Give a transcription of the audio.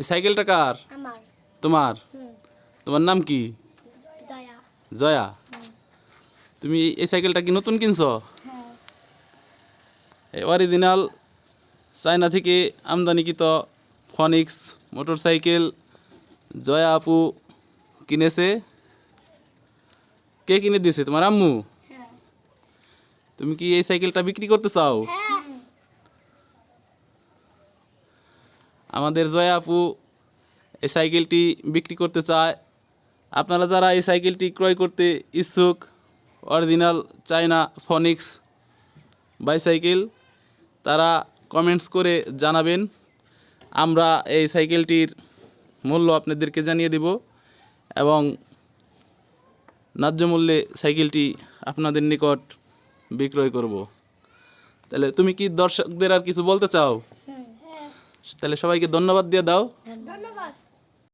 এই সাইকেলটা কার? তোমার? তোমার নাম কি? জয়া। তুমি এই সাইকেলটা কি নতুন কিনছো? হ্যাঁ। এই অরিজিনাল চায়না থেকে আমদানিকৃত ফনিক্স মোটর সাইকেল জয়া আপু কিনেছে। কে কিনে দিয়েছে তোমার আম্মু? হ্যাঁ। তুমি কি এই সাইকেলটা বিক্রি করতে চাও? আমাদের জয়া আপু এই সাইকেলটি বিক্রি করতে চায়। আপনারা যারা এই সাইকেলটি ক্রয় করতে ইচ্ছুক অরিজিনাল চায়না ফনিক্স বাইসাইকেল তারা কমেন্টস করে জানাবেন। আমরা এই সাইকেলটির মূল্য আপনাদেরকে জানিয়ে দেব এবং ন্যায্য মূল্যে সাইকেলটি আপনাদের নিকট বিক্রয় করব। তাহলে তুমি কি দর্শকদের আর কিছু বলতে চাও? তাহলে সবাইকে ধন্যবাদ দিয়ে দাও।